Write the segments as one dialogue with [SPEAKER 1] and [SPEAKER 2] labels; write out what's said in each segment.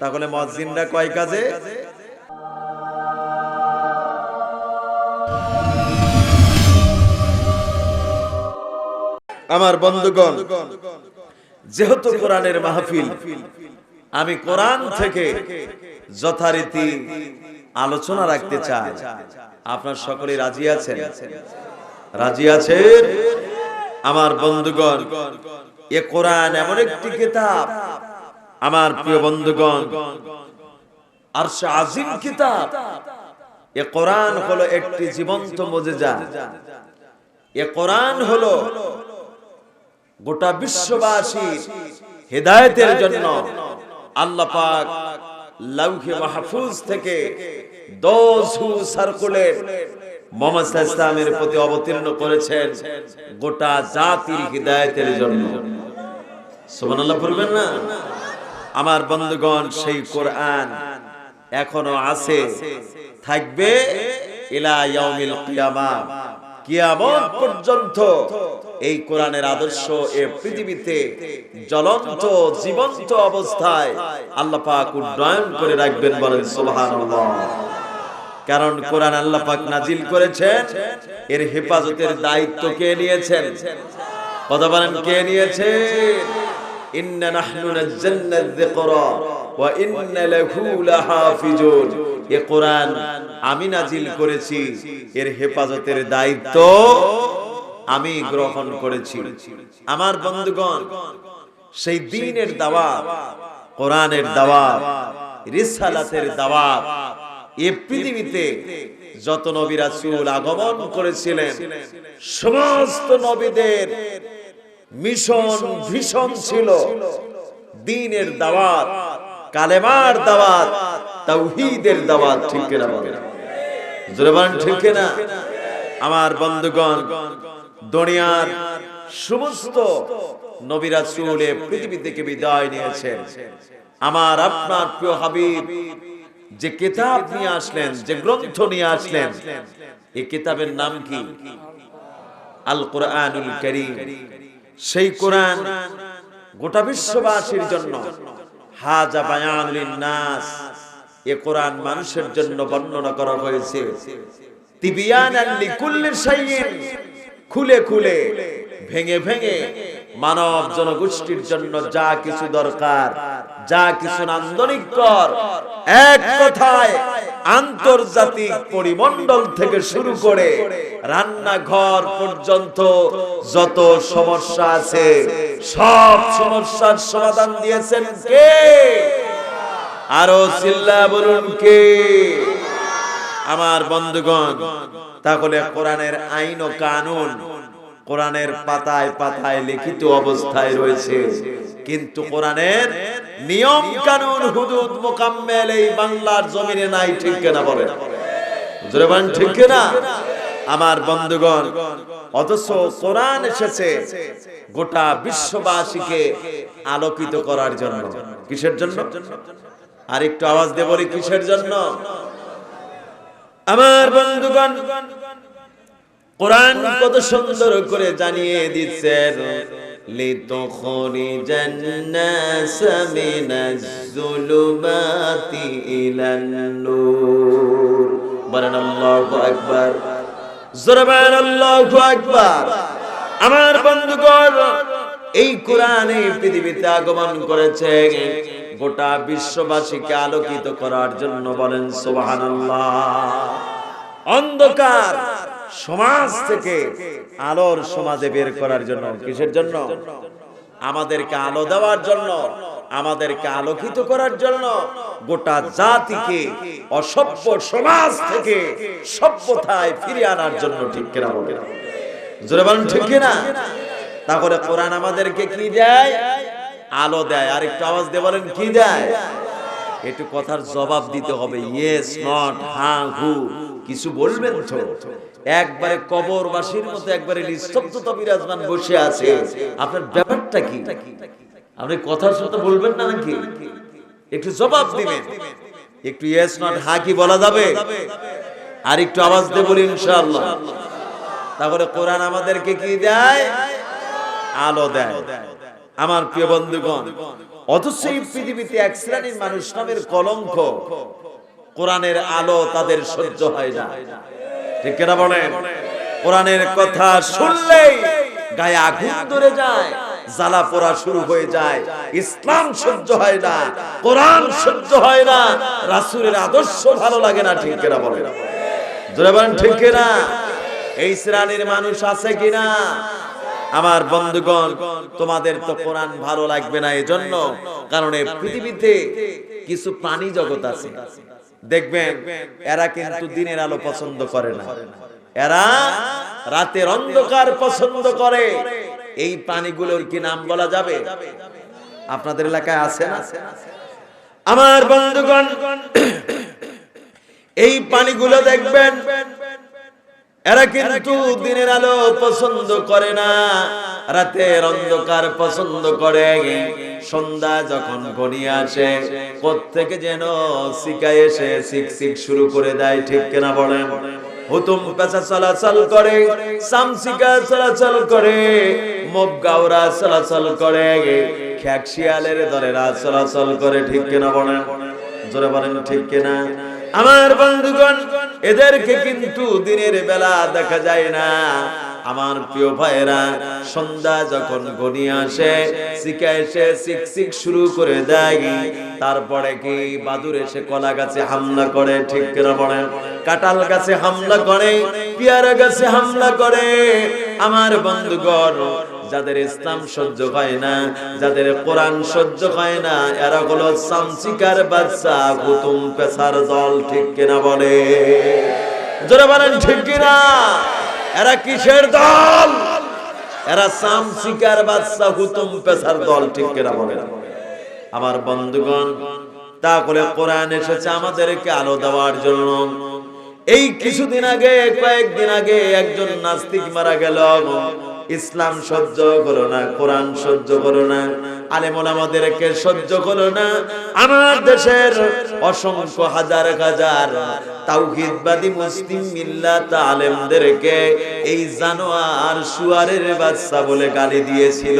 [SPEAKER 1] তাহলে মসজিদরা কয় কাজে? আমার বন্ধুগণ, যেহেতু কোরআনের মাহফিল, আমি কোরআন থেকে যথারীতি আলোচনা রাখতে চাই। আপনার সকলে রাজি আছেন? রাজি আছেন? আমার বন্ধুগণ, এ কোরআন এমন একটি কিতাব আমার প্রিয় বন্ধুগণ আর সে আজিম কিতাব, এ কোরআন হলো একটি জীবন্ত মজেজা। এ কোরআন হলো গোটা বিশ্ববাসী হেদায়েতের জন্য আল্লাহ পাক লাউহে মাহফুজ থেকে দোজ হু সার্কুলেট মোহাম্মদ ইসলামের প্রতি অবতীর্ণ করেছেন গোটা জাতির হিদায়তের জন্য। সুবহানাল্লাহ বলবেন না? আমার বন্ধুগণ, সেই কোরআন এখনও আছে, থাকবে পর্যন্ত এই কোরআনের আদর্শ এ পৃথিবীতে জ্বলন্ত, জীবন্ত অবস্থায় আল্লাহ পাক উড্ডয়ন করে রাখবেন বলেন, সুবহানাল্লাহ। কারণ কোরআন আল্লাহ পাক নাজিল করেছেন, এর হেফাজতের দায়িত্ব কে নিয়েছেন? কথা বলেন, কে নিয়েছেন? এ কোরআন আমি নাজিল করেছি, এর হেফাজতের দায়িত্ব আমি গ্রহণ করেছি। আমার বন্ধুগণ, সেই দিনের দাওয়াত, কোরআনের দাওয়াত, রিসালাতের দাওয়াত, এ পৃথিবীতে যত নবী রাসূল আগমন করেছিলেন, সমস্ত নবীদের মিশন ভীষণ ছিল। দিনের দাওয়াত কালেমার দাওয়াত তাওহীদের দাওয়াত ঠিক কিনা বলেন জোরে বলেন ঠিক কিনা? আমার বন্ধুগণ দুনিয়ার সমস্ত নবী রাসূল এ পৃথিবী থেকে বিদায় নিয়েছেন। আমার আপনার প্রিয় হাবিব যে কিতাব নিয়ে আসলেন যে গ্রন্থ নিয়ে আসলেন এই কিতাবের নাম কি? আল কোরআনুল করিম। সেই কোরআন গোটা বিশ্ববাসীর জন্য। হাজা নাস এ কোরআন মানুষের জন্য বর্ণনা করা হয়েছে। খুলে খুলে, ভেঙে ভেঙে মানব জনগোষ্ঠীর জন্য যা কিছু দরকার যা কিছু নান্দনিকর এক কথায় আন্তর্জাতিক পরিমণ্ডল থেকে শুরু করে রান্নাঘর পর্যন্ত যত সমস্যা আছে, সব সমস্যার সমাধান দিয়েছেন কে? আরও চিল্লা বলুন কে? আমার বন্ধুগণ, তাহলে কোরআনের আইন ও কানুন কোরআনের পাতায় পাতায় লিখিত অবস্থায় রয়েছে। কিন্তু কোরআনের নিয়ম কানুন হুদুদ মোকাম্মেল এই বাংলার জমিনে নাই, ঠিক কিনা বলেন জোরে ঠিক কিনা? আমার বন্ধুগণ, অথচ কোরআন এসেছে গোটা বিশ্ববাসীকে আলোকিত করার জন্য। কিসের জন্য? আর একটু আওয়াজ দিয়ে বলি, কিসের জন্য? আমার বন্ধুগণ, কোরআন কত সুন্দর করে জানিয়ে দিচ্ছেন। لتخرج الناس من الظلمات إلى النور বলেন আল্লাহু আকবার জোরে বলেন আল্লাহু আকবার আমার বন্ধুগণ এই কোরআন এই পৃথিবীতে আগমন করেছে গোটা বিশ্ববাসীকে আলোকিত করার জন্য বলেন সুবহানাল্লাহ অন্ধকার সমাজ থেকে আলোর সমাজে বের করার জন্য, কিসের জন্য? আমাদেরকে আলো দেওয়ার জন্য, আমাদেরকে আলোকিত করার জন্য গোটা জাতিকে, অসভ্য সমাজ থেকে সভ্যতায় ফিরিয়ে আনার জন্য ঠিক কিনা বলে? জোরে বলেন, ঠিক কিনা? তারপরে কোরআন আমাদেরকে কি দেয়? আলো দেয়। আর একটু আওয়াজ দিয়ে বলেন, কি দেয়? একটু কথার জবাব দিতে হবে। ইয়েস নট হ্যাঁ হু, কিছু বলবেন তো? একবারে কবরবাসীর মতো একবারে নিস্তব্ধতা বিরাজমান বসে আছে। আপনার ব্যাপারটা কি? আপনি কথার সাথে বলবেন না নাকি? একটু জবাব দিবেন। একটু ইয়েস নট হ্যাঁ কি বলা যাবে? আর একটু আওয়াজ দিয়ে বলি ইনশাআল্লাহ। তাহলে কোরআন আমাদেরকে কি দেয়? আলো দেয়। আমার প্রিয় বন্ধুগণ, অথচ এই পৃথিবীতে এক শ্রেণির মানুষ নামের কলঙ্ক, কোরআনের আলো তাদের সহ্য হয় না। কিনা বলেন? কোরআনের কথা শুনলেই গায়ে আগুন ধরে যায়, জ্বালা পোড়া শুরু হয়ে যায়, ইসলাম সহ্য হয় না, কোরআন সহ্য হয় না, রাসূলের আদর্শ ভালো লাগে না, ঠিক কিনা জোরে বলেন, ঠিক কিনা? এই শ্রেণির মানুষ আছে কিনা? আমার বন্ধুগণ, তোমাদের তো কোরআন ভালো লাগবে না, এজন্য কারণ এই পৃথিবীতে কিছু প্রাণী জগৎ আছে। দেখবেন এরা কিন্তু দিনের আলো পছন্দ করে না। এরা রাতের অন্ধকার পছন্দ করে। এই প্রাণীগুলোর কি নাম বলা যাবে? আপনাদের এলাকায় আছে না? আমার বন্ধুগণ এই পানিগুলো দেখবেন এরা কিন্তু দিনের আলো পছন্দ করে না। রাতের অন্ধকার পছন্দ করে। সন্ধ্যা যখন ঘনিয়ে আসে, প্রত্যেকে যেন শিকায় এসে শিক শিক শুরু করে দেয়, ঠিক কিনা বলেন? হুতুম পেশা চলাচল করে সামসিকা চলাচল করে চলাচল করে দরেরা চলাচল করে, ঠিক কিনা বলেন? জোরে বলেন, ঠিক কিনা? আমার বন্ধুগণ, এদেরকে কিন্তু দিনের বেলা দেখা যায় না। আমার প্রিয় ভাইরা সন্ধ্যা যখন ঘনিয়ে আসে শিখে এসে শিক শিক শুরু করে দেয়। তারপরে কি বাদুর এসে কলা গাছে হামলা করে, ঠিক করে বলেন? কাঁঠাল গাছে হামলা করে, পেয়ারা গাছে হামলা করে। আমার বন্ধুগণ, যাদের ইসলাম সহ্য হয় না, যাদের কোরআন সহ্য হয় না, এরা হলো সামসিকার বাচ্চা কুতুম পেশার দল, ঠিক কিনা বলে জোরে বলেন, ঠিক কিনা? এরা কিসের দল? এরা সামসিকার বাচ্চা হুতুম পেশার দল, ঠিক কেরা বলে আমার বন্ধুগণ, তা করে কোরআন এসেছে আমাদেরকে আলো দেওয়ার জন্য। এই কিছুদিন আগে, কয়েকদিন আগে একজন নাস্তিক মারা গেল। ইসলাম সহ্য করো না, কোরআন সহ্য করো না আলেমন আমাদেরকে সহ্য করো না। আমার দেশের অসংখ্য হাজার হাজার তাওহিদবাদী মুসলিম মিল্লাত আলেমদেরকে এই জানোয়ার শুয়ারের বাচ্চা বলে গালি দিয়েছিল।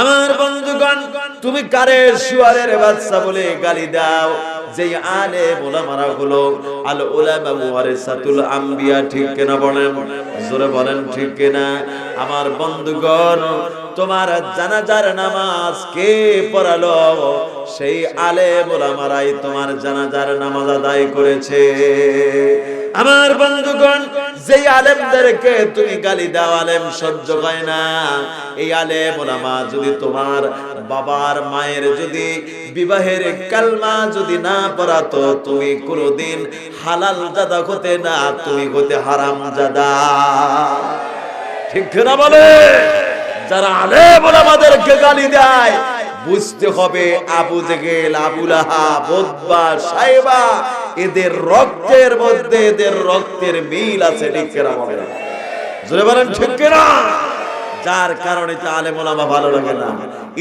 [SPEAKER 1] আমার বন্ধুগণ, তুমি কারে শুয়ারের বাচ্চা বলে গালি দাও। যে আলে মোলামারা হলো, আল ওলামা ওয়ারিসাতুল আম্বিয়া, ঠিক কিনা বলেন? জোরে বলেন, ঠিক কিনা? আমার বন্ধুগণ, তোমার জানাজার নামাজ কে পড়ালো? সেই আলে মোলামারাই তোমার জানাজার নামাজ আদায় করেছে। আমার বন্ধুগণ যেই আলেমদেরকে তুমি গালি দাও, আলেম সহ্য হয় না। এই আলেম ওলামা যদি তোমার বাবার মায়ের যদি, বিবাহের কালমা যদি না পড়াতো, তুমি কোনোদিন হালাল জাদা হতে না, তুমি হতে হারাম জাদা। ঠিক না বলে? যারা আলেম ওলামাদেরকে গালি দেয়, বুঝতে হবে আবু জেগেল আবুল আহাব ওতবা সাইবা এদের রক্তের মধ্যে এদের রক্তের মিল আছে, ঠিক কিনা বলেন? ঠিক কিনা? যার কারণে তো আলেম ভালো লাগে না,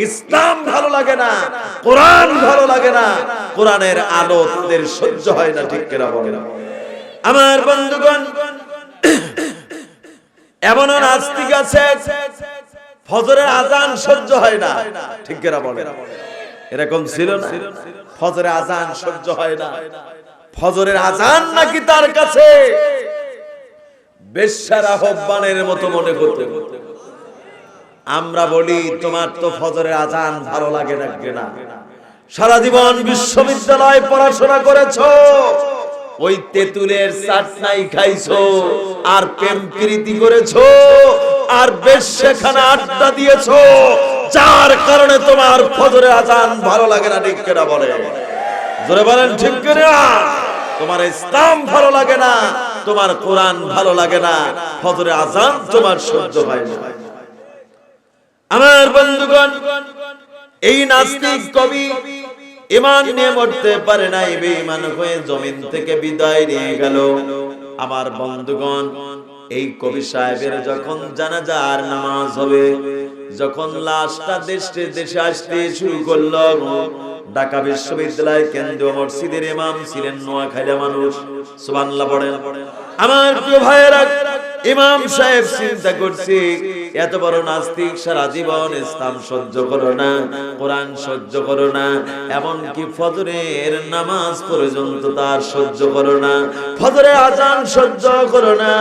[SPEAKER 1] ইসলাম ভালো লাগে না, কোরআন ভালো লাগে না, কোরআনের আলো তাদের সহ্য হয় না, ঠিক কিনা বলেন? আমার বন্ধুগণ, এমন নাস্তিক আছে, ফজরের আজান সহ্য হয় না, ঠিক কিনা বলেন? এরকম ছিল না? ফজরের আজান সহ্য হয় না। ফজরের আজান নাকি তার কাছে? বেশ্যার আহ্বানের মতো মনে করতে আমরা বলি, তোমার তো ফজরের আজান ভালো লাগে না না। সারা জীবন বিশ্ববিদ্যালয়ে পড়াশোনা করেছ, ওই তেঁতুলের চাটনাই খাইছো, আর প্রেম প্রীতি করেছ, আর বেশ সেখানে আড্ডা দিয়েছ, যার কারণে তোমার ফজরের আজান ভালো লাগে না ঠিক কেনা বলে? জোরে বলেন, ঠিক কিনা? তোমার ইসলাম ভালো লাগে না, তোমার কোরআন ভালো লাগে না, ফজরে আজান তোমার সহ্য হয় না। আমার বন্ধুগণ, এই নাস্তিক কবি ইমান নিয়ে মরতে পারে নাই, বেঈমান হয়ে জমিন থেকে বিদায় নিয়ে গেল। আমার বন্ধুগণ এই কবি সাহেবের যখন জানাজার নামাজ হবে, যখন লাশটা দেশে দেশে আসতে শুরু করল, ঢাকা বিশ্ববিদ্যালয় কেন্দ্রীয় মসজিদের ইমাম ছিলেন নোয়া খাইলা মানুষ। সুবহানাল্লাহ পড়েন আমার প্রিয় ভাইয়েরা, ইমাম সাহেব চিন্তা করছি এত বড় নাস্তিক সারা জীবন ইসলাম সহ্য করো না, কোরআন সহ্য করো না, এমনকি ফজরের নামাজ পর্যন্ত তার সহ্য করো না ফজরের আজান সহ্য করো না।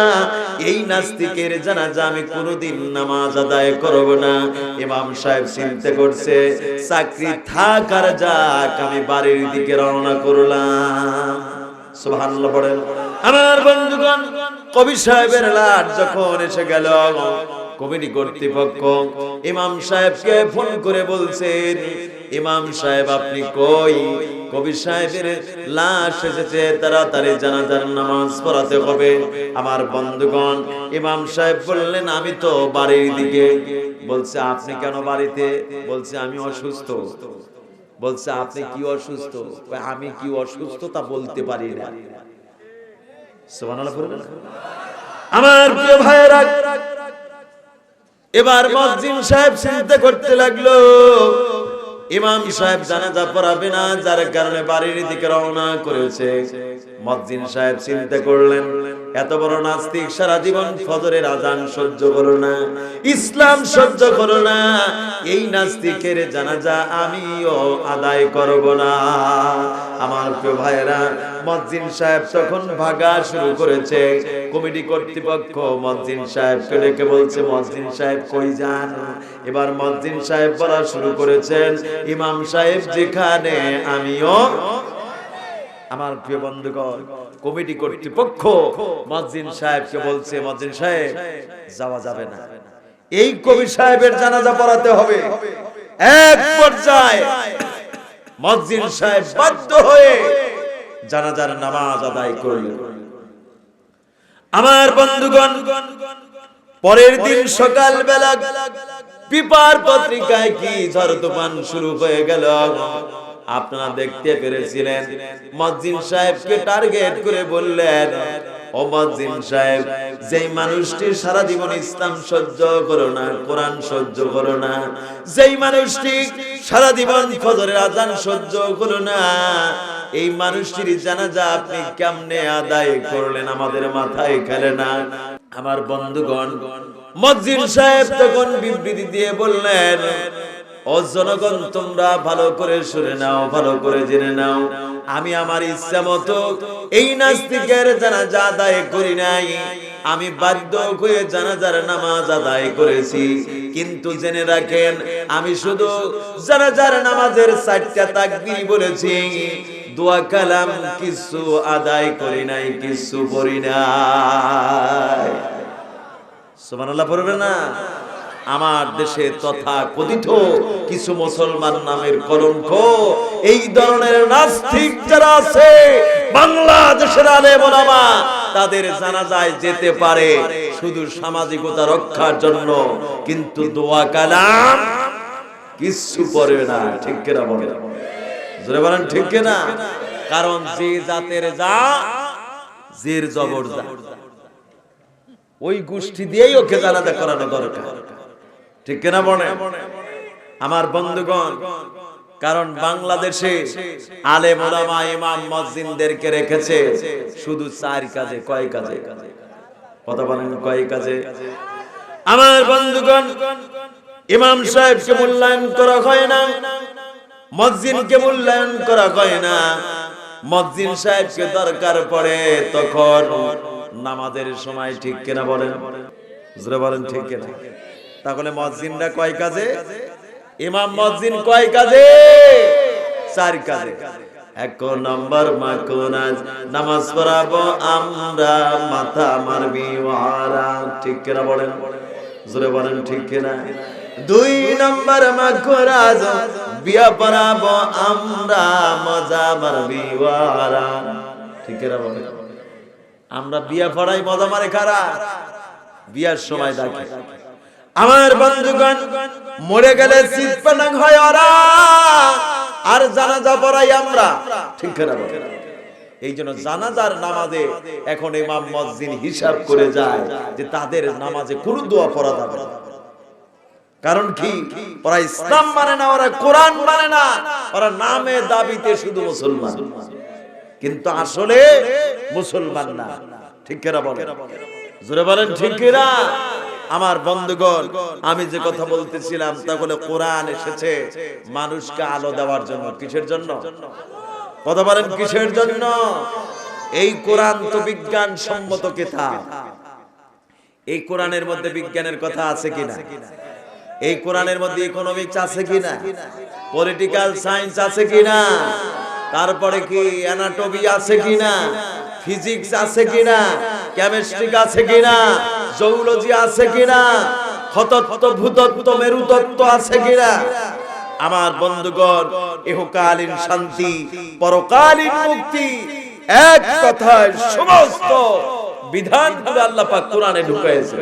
[SPEAKER 1] এই নাস্তিকের জানাজা আমি কোনোদিন নামাজ আদায় করব না। ইমাম সাহেব চিন্তা করছে, চাকরি থাক আর যাক, আমি বাড়ির দিকে রওনা করলাম। সুবহানাল্লাহ পড়েন। আমার বন্ধুগণ, কবি সাহেবের লাট যখন এসে গেল কমিটি কর্তৃপক্ষ ইমাম সাহেবকে ফোন করে বলছেন, ইমাম সাহেব, আপনি কই? কবি সাহেবের লাশ এসেছে, তাড়াতাড়ি জানাজার নামাজ পড়াতে হবে। আমার বন্ধুগণ, ইমাম সাহেব বললেন, আমি তো বাড়ির দিকে। বলছে, আপনি কেন বাড়িতে? বলছে, আমি অসুস্থ। বলছে, আপনি কি অসুস্থ? আমি কি অসুস্থ তা বলতে পারি না? আমার প্রিয় ভাইয়েরা এবার মসজিদ সাহেব চিন্তা করতে লাগল। ইমাম সাহেব জানাজা পড়াবে না যার কারণে বাড়ির দিকে রওনা করেছে। মসজিদ সাহেব চিন্তা করলেন এত বড় নাস্তিক, সারা জীবন ফজরের আজান সহ্য করো না, ইসলাম সহ্য করো না। এই নাস্তিকের জানাজা আমিও আদায় করব না। আমার প্রিয় ভাইয়েরা, মসজিদ সাহেব তখন ভাগা শুরু করেছে। কমিটি কর্তৃপক্ষ মসজিদ সাহেবকে ডেকে বলছে, মসজিদ সাহেব কই যান? এবার মসজিদ সাহেব বলা শুরু করেছেন, ইমাম সাহেব যেখানে, আমিও আমার প্রিয় বন্ধুগণ, কমিটি কর্তৃপক্ষ মসজিদ সাহেবকে বলছে মসজিদ সাহেব, যাওয়া যাবে না। এই কবি সাহেবের জানাজা পড়াতে হবে। এক পর্যায়ে মসজিদ সাহেব বাধ্য হয়ে জানাজার নামাজ আদায় করলেন আমার বন্ধুগণ, পরের দিন সকাল বেলা পিপার পত্রিকায় কি ঝড় তুফান শুরু হয়ে গেল? আপনারা দেখতে পেরেছিলেন। মসজিদ সাহেবকে টার্গেট করে বললেন সাহেব মানুষটি সারা জীবন ইসলাম সহ্য করো না, কোরআন সহ্য করো না, যেই মানুষটি সারা জীবন ফজরের আজান সহ্য করো না, এই মানুষটির জানাজা আপনি কেমনে আদায় করলেন? আমাদের মাথায় খেলে না। আমার বন্ধুগণ মসজিদ সাহেব তখন বিবৃতি দিয়ে বললেন ও জনগণ, তোমরা ভালো করে শুনে নাও, ভালো করে জেনে নাও। আমি আমার ইচ্ছা মতো এই নাস্তিকের জানাজা আদায় করি নাই। আমি বাধ্য হয়ে জানাজার নামাজ আদায় করেছি। কিন্তু জেনে রাখেন, আমি শুধু জানাজার নামাজের চারটা তাকবীর বলেছি। দোয়া কালাম কিছু আদায় করি নাই, কিছু পড়ি নাই। সুবহানাল্লাহ, পড়বে না? আমার দেশে তথা কথিত কিছু মুসলমান নামের কলঙ্ক। এই ধরনের নাস্তিক যারা আছে, বাংলাদেশের আলেম ওলামা তাদের জানাজায় যেতে পারে শুধু সামাজিকতা রক্ষার জন্য, কিন্তু দোয়া কালাম কিছু পড়ে না, ঠিক কিনা বলে জোরে বলেন, ঠিক কিনা? কারণ যে জাতের যা জের জবর যা। ওই গোষ্ঠী দিয়েই ওকে জানাজা করানো দরকার। ঠিক কিনা বলে আমার বন্ধুগণ, কারণ বাংলাদেশে আলেম ওলামা ইমাম মসজিদদেরকে রেখেছে শুধু চার কাজে, কয় কাজে? কথা বলেন, কয় কাজে? আমার বন্ধুগণ, ইমাম সাহেবকে মূল্যায়ন করা হয় না, মসজিদকে মূল্যায়ন করা হয় না। মসজিদ সাহেবকে দরকার পড়ে তখন নামাজের সময় ঠিক কিনা বলেন? বলেন, ঠিক কিনা? তাহলে মসজিদটা কয় কাজে? ইমাম মসজিদ কয় কাজে? চার কাজে। এক নম্বর মাকুনাজ নামাজ পড়াবো আমরা মাথা মারবি ওয়ারা। ঠিক কিনা বলেন? জোরে বলেন ঠিক কিনা? দুই নম্বর মাকুরাজ বিয়া পড়াবো আমরা মজা মারবি ওয়ারা। ঠিক কিনা বলেন? আমরা বিয়া পড়াই মজা মারে খারা বিয়ার সময় ডাকে। আমার বন্ধুগণ, মরে গেলে আর জানাজা পড়াই আমরা। ঠিক এই জন্য জানাজার নামাজে এখন ইমাম মসজিদ হিসাব করে যায় যে তাদের নামাজে দোয়া পড়া যাবে। কারণ কি? ওরা ইসলাম মানে না, ওরা কোরআন মানে না, ওরা নামে দাবিতে শুধু মুসলমান। কিন্তু আসলে মুসলমান না। ঠিক জোরে বলেন, ঠিক আমার বন্ধুগণ, আমি যে কথা বলতেছিলাম তা হলো কোরআন এসেছে। মানুষকে আলো দেওয়ার জন্য। কিসের জন্য? কথা বলেন, কিসের জন্য? এই কোরআন তো বিজ্ঞান সম্মত কিতাব। এই কোরআনের মধ্যে বিজ্ঞানের কথা আছে কিনা এই কোরআনের মধ্যে ইকোনমিক্স আছে কিনা পলিটিক্যাল সায়েন্স আছে কিনা তারপরে কি অ্যানাটমি আছে কিনা ফিজিক্স আছে কিনা কেমিস্ট্রি আছে কিনা জৌলজি আছে কিনা? হতত্ব ভূতত্ব মেরুতত্ব আছে কিনা? আমার বন্ধুগণ, ইহকালীন শান্তি, পরকালীন মুক্তি, এক কথায় সমস্ত বিধানগুলো আল্লাহ পাক কোরআনে ঢুকাইছে।